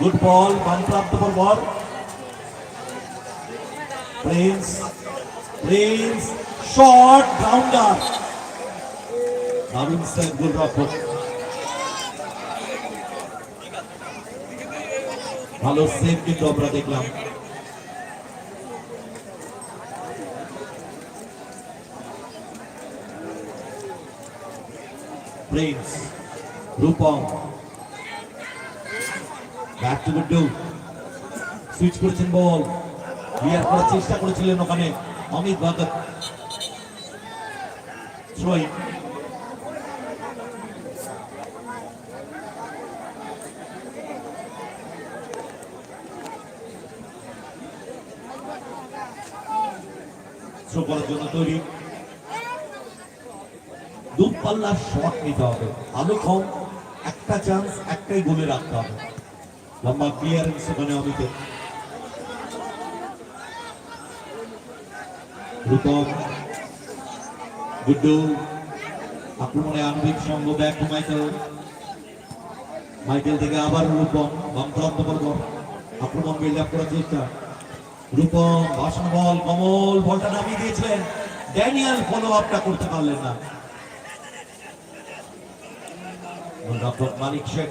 Good ball বানপ্রাপ্ত ball Prince Prince shot grounder দারুণ save গোলরক্ষক ভালো সেভ কিন্তু আমরা দেখলাম প্রিন্স রূপম গুড্ডু সুইচ করেছেন বল ক্লিয়ার করার চেষ্টা করেছিলেন ওখানে অমিত ভগত থ্রোয়িং থ্রো করার জন্য তৈরি। দূরপাল্লার শট নিতে হবে। আলো কম একটা চান্স একটাই গোলে রাখতে হবে। লম্বা ক্লিয়ারেন্স ওখানে অমিতে রূপম গুড্ডু আক্রমণে আণবিক সঙ্গ ব্যাক মাইকেল মাইকেল থেকে আবার রূপম বামপ্রান্ত বর্গ আক্রমণ বিল্ড আপ করার চেষ্টা রূপম ভাষণ বল কমল বলটা নামিয়ে দিয়েছিলেন ড্যানিয়াল ফলো আপটা করতে পারলেন না। মানিক শেখ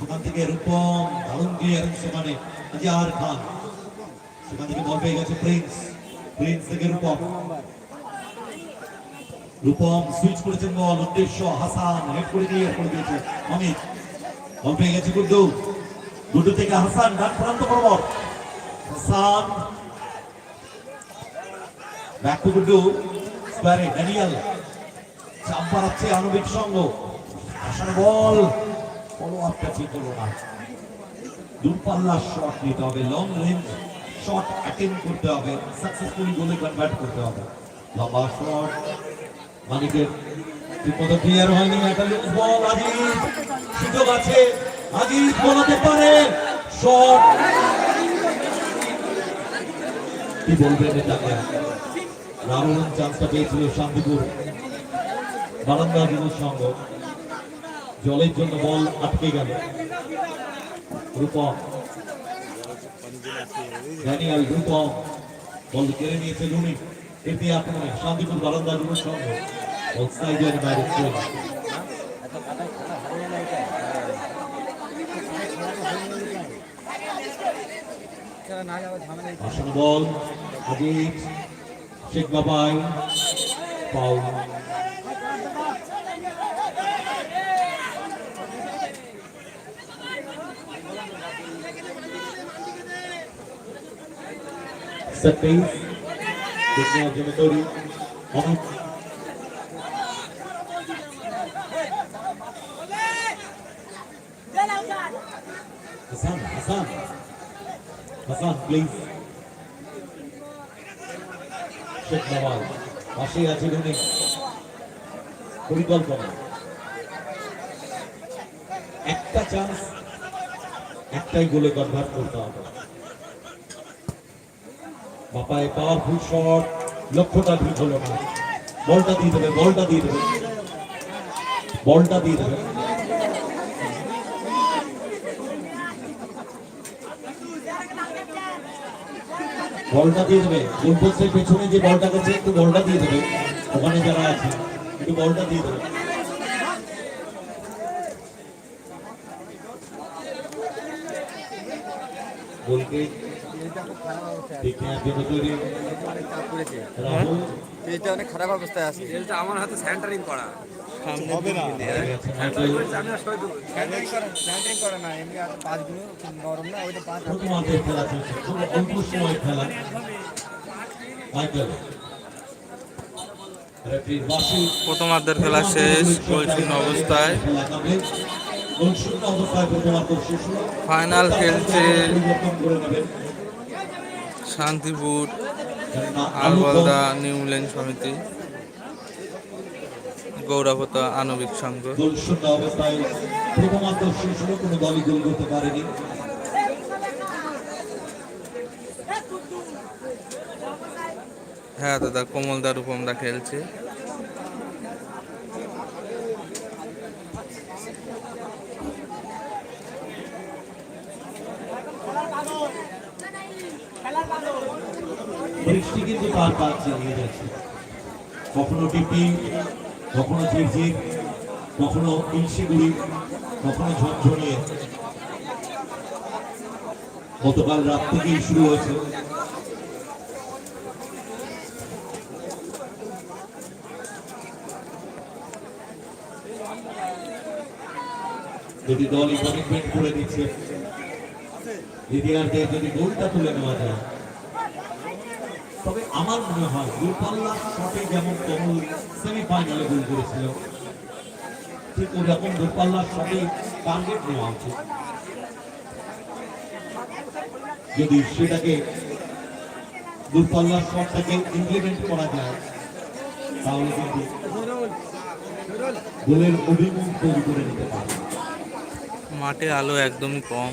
সেখান থেকে রূপম দারুণ ক্লিয়ারেন্স সেখানে আজার খান। সেখান থেকে বল পেয়ে গেছে প্রিন্স। প্রিন্স থেকে রূপম। রূপম সুইচ করেছেন বল, উদ্দেশ্য হাসান হেড করে দিয়ে করে দিয়েছে অমিত। বল পেয়ে গেছে গুড্ডু গুড্ডু থেকে হাসান, ডান প্রান্ত বরাবর হাসান। ব্যাক টু গুড্ডু স্কোয়ারে ড্যানিয়েল চাপ বাড়াচ্ছে আণবিক সঙ্গ। হাসান বল। আপটা ঠিক হলো না। দূরপাল্লার শট নিতে হবে লং রেঞ্জ শট অ্যাটেন্ড করতে হবে সাকসেসফুলি গোলে কনভার্ট করতে হবে। লম্বা শট মানিকের ঠিকমতো ক্লিয়ার হয়নি একটা বল আজিজ সুযোগ আছে আজিজ বলাতে পারে শট কি বলবেন এটাকে? রাহুল চান্সটা পেয়েছিল শান্তিপুর বারান্দা যুবক সংঘ। জলের জন্য বল আটকে গেল। রূপম। ড্যানিয়াল রূপম। বল কেড়ে নিয়েছে রুমি। এতে আক্রমণে শান্তিপুর বারান্দা যুবক সংঘ বল সাইডের বাইরে চলে বল আজিজ শেখ বাবাই পাউল piece দেখনে একজন তৈরি অনুপ হাসান হাসান হাসান প্লিজ শেখ নওয়াজ পাশেই আছে ধনী পরিকল্পনা একটা চান্স একটাই গোলে কনভার্ট করতে হবে। বাপায় পাওয়ারফুল শট লক্ষ্যটা ঠিক হলো না। বলটা দিয়ে দেবে, বলটা দিয়ে দেবে। বলটা দিয়ে দেবে। বলটা দিয়ে দেবে। গোলপোস্টের পেছনে যে বলটা গেছে, একটু বলটা দিয়ে দেবে। ওখানে যারা আছে, একটু বলটা দিয়ে দেবে। গোলকে তৈরি আছে। অনেক খারাপ অবস্থায় আছে। আমার হাতে স্যানিটারিং করা। হবে না। গেছে মাইকেল আমি আর সই দেবো স্যানিটারিং করে না এমনি আর পাঁচগুলো নরম না ওইটা পাঁচ প্রথমার্ধের খেলা অল্প সময় প্রথমার্ধের খেলা শেষ গোলশূন্য অবস্থায়। ফাইনাল খেলছে শান্তিপুর আলবলদা নিউ লেন সমিতি গৌরবতা আণবিক সংঘ। গোলশূন্য অবস্থায় প্রথমার্ধ শেষ হলো কোনো দলই গোল করতে পারেনি। হ্যাঁ দাদা কমলদা রূপমদা খেলছে বৃষ্টি কিন্তু তার কাজ চালিয়ে যাচ্ছে কখনো টিপি, কখনো ঝিরঝির, কখনো ইলশিগুড়ি কখনো ঝনঝনিয়ে গতকাল রাত থেকেই শুরু হয়েছে। যদি দলই কমিটমেন্ট করে দিচ্ছে দ্বিতীয়ার্ধে যদি গোলটা তুলে নেওয়া যায় তবে আমার মনে হয় দূরপাল্লার শটে যেমন কমল সেমিফাইনালে গোল করেছিল, ঠিক ওরকম দূরপাল্লার শটে টার্গেট নেওয়া উচিত। যদি সেটাকে দূরপাল্লার শটটাকে ইমপ্লিমেন্ট করা যায়, তাহলে কিন্তু গোলের অভিমুখ তৈরি করে নিতে পারে মাঠে আলো একদমই কম।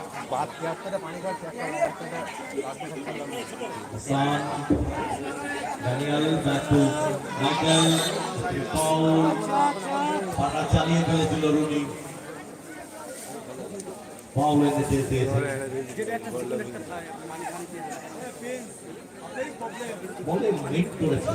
Hasan Daniel back to Michael Paul পাটা চালিয়ে ফেলেছিল রুনি পাউল এনে চেয়ে দিয়েছে বলে মিট করেছে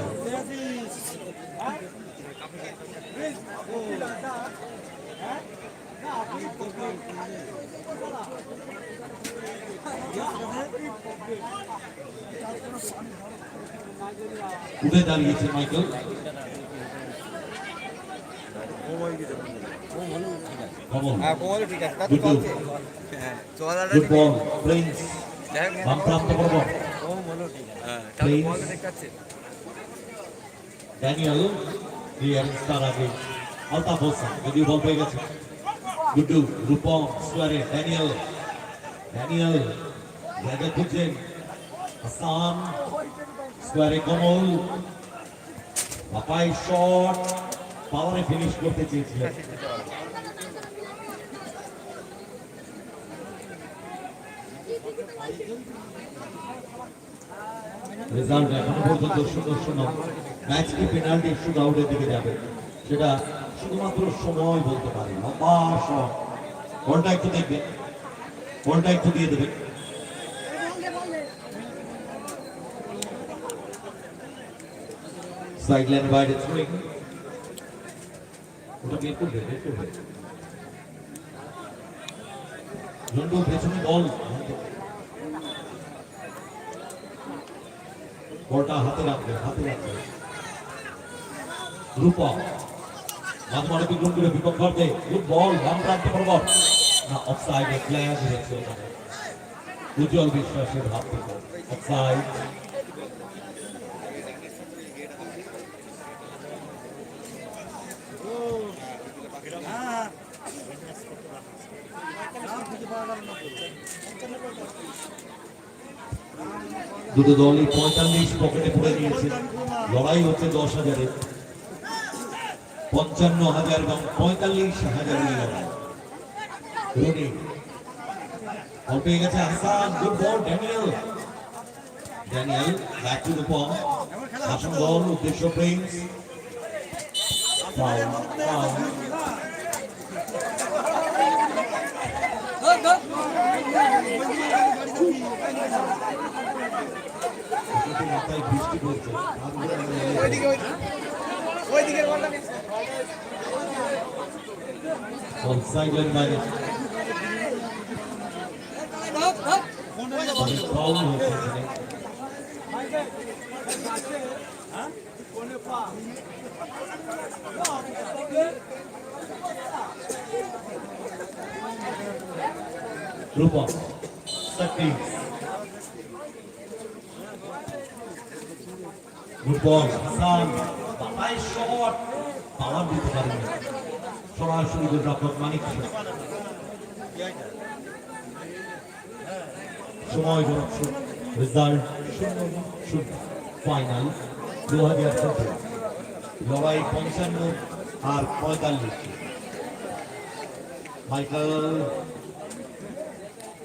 উঠে দাঁড়িয়েছে মাইকেল ড্যানিয়েল ক্লিয়ারেন্স তার আগে। আলতাফ হোসেন যদিও বল পেয়ে গেছে। গুড্ডু রূপম স্কোয়ারে ড্যানিয়েল ড্যানিয়েল জায়গা খুঁজছেন হাসান স্কোয়ারে কমল। পাপাই শট, পাওয়ারে ফিনিশ করতে চেয়েছিলেন। রেজাল্ট এখনও পর্যন্ত শূন্য শূন্য। ম্যাচ কি পেনাল্টি শুট আউটের দিকে যাবে। সেটা শুধুমাত্র সময় বলতে পারে লম্বা শট বলটা একটু দেখবে। বলটা একটু দিয়ে দেবে। বলটা হাতে হাতে রূপা বিক্রম করে বিপক্ষ বল উজ্জ্বল বিশ্বাসের দুটো দলই পঁয়তাল্লিশ পকেটে পড়ে নিয়েছে লড়াই হচ্ছে দশ হাজারে। পঞ্চান্ন হাজার এবং পঁয়তাল্লিশ হাজার পেয়ে গেছে Hasan good ball Daniel Daniel মাথায় বৃষ্টি পড়ছে বল সাইডের ফাউল হয়েছে এখানে। রূপক সাকিব রূপক হাসান বাবাই শট পাওয়ার দিতে পারেন সরাসরি গোলরক্ষক মানিক। সময় গণছ রেজাল্ট শূন্য শূন্য। ফাইনাল দু হাজার সতেরো। লড়াই পঞ্চান্ন আর পঁয়তাল্লিশ। মাইকেল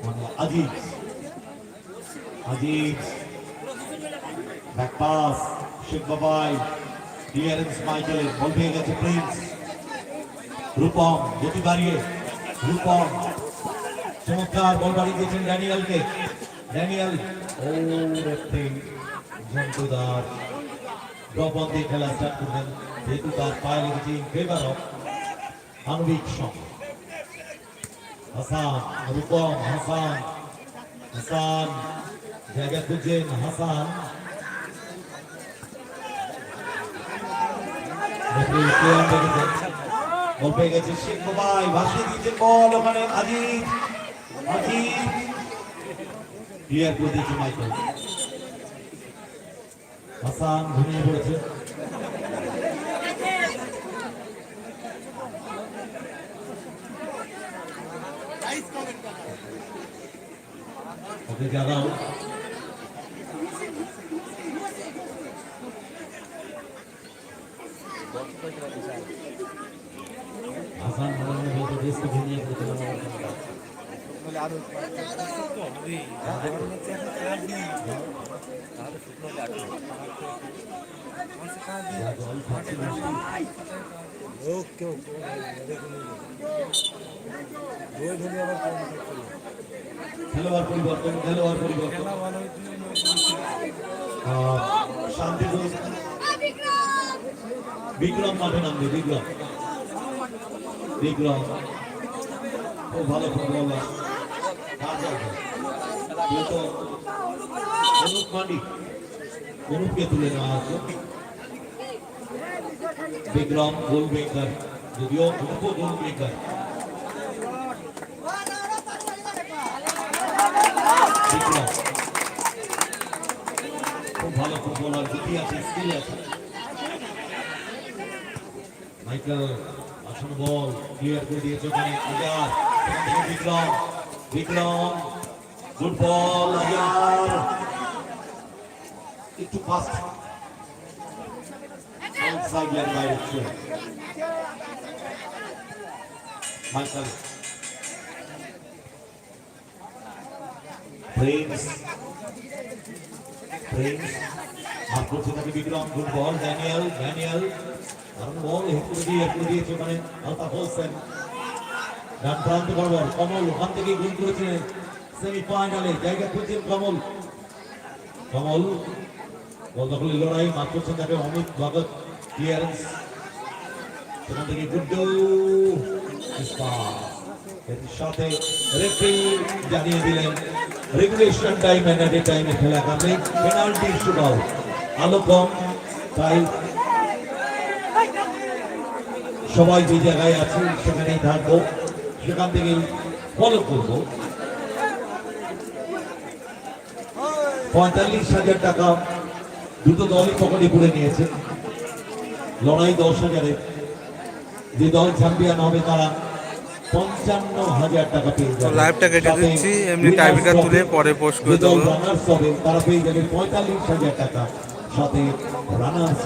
মানে Aziz. Aziz. Back pass Babai clearance মাইকেলের ball পেয়ে গেছে প্রিন্স রূপম গতি বাড়িয়ে রূপম চমৎকার বল বাড়িয়ে দিয়েছেন ড্যানিয়েলকে ড্যানিয়েল ও দাস ড্রপ দিয়ে খেলা স্টার্ট করবেন যেহেতু তার পায়ে লেগেছে ফেভার অফ আনবিক সং হাসান রূপম হাসান হাসান জায়গা খুঁজছেন হাসান রেফারি ক্লিয়ার রেখেছেন বল পেয়ে গেছে শেখ বাবাই ভাসিয়ে দিয়েছেন বল ওখানে আজিজ আজিজ ক্লিয়ার করে দিয়েছে মাইকেল হাসান ঘুমিয়ে পড়েছে ওকে জাগাও হাসান মনে মনে বলতে দেশকে ঘুমিয়ে পড়েছে মিষ্টি। খেলোয়াড় পরিবর্তন খেলোয়াড় পরিবর্তন। শান্তি ঘোষ, বিক্রম মাঠে নামবে বিক্রম। বিক্রম খুব ভালো ফুটবলার অনুপকে তুলে নেওয়া হচ্ছে বিক্রম গোল মেকার যদিও অনুপ গোল মেকার খুব ভালো ফুটবলার গতি আছে স্কিল আছে মাইকেল আসন বল ক্লিয়ার করে দিয়েছে ওখানে বিক্রম বিক্রম গুড বল আজার একটু ফাস্ট আউটসাইড লাইন বাইরে ছিল মাইকেল প্রিন্স প্রিন্স আর করছে তাকে Vikram? Good ball Daniel Daniel দারুণ বল হেড দিয়ে হেড দিয়েছে ওখানে আলতাফ হোসেন বরাবর কমল ওখান থেকেই গোল করেছিলেন সেমিফাইনালে। জায়গা খুঁজছেন কমল। কমল, বল দখলের লড়াই মাঠ করছেন তাকে অমিত ভগত ক্লিয়ারেন্স সেখান থেকে গুড্ডু সাথে রেফারি জানিয়ে দিলেন রেগুলেশন টাইম এট টাইমে খেলা কামে পেনাল্টি শুট আউট আলো কম, তাই সবাই যে জায়গায় আছে সেখানেই থাকব। সেখান থেকেই ফলো করব। পঁয়তাল্লিশ হাজার টাকা দুটো দলই পকেটে পুড়ে নিয়েছে। লড়াই দশ হাজারে। যে দল চ্যাম্পিয়ন হবে তারা পঞ্চান্ন হাজার টাকা পেয়ে যাবে। লাইভটা কেটে দিচ্ছি, এমনি trophy, তুলে পরে post করে দেবো। রানার্স হবে তারা পেয়ে যাবে পঁয়তাল্লিশ হাজার টাকা। সাথে রানার্স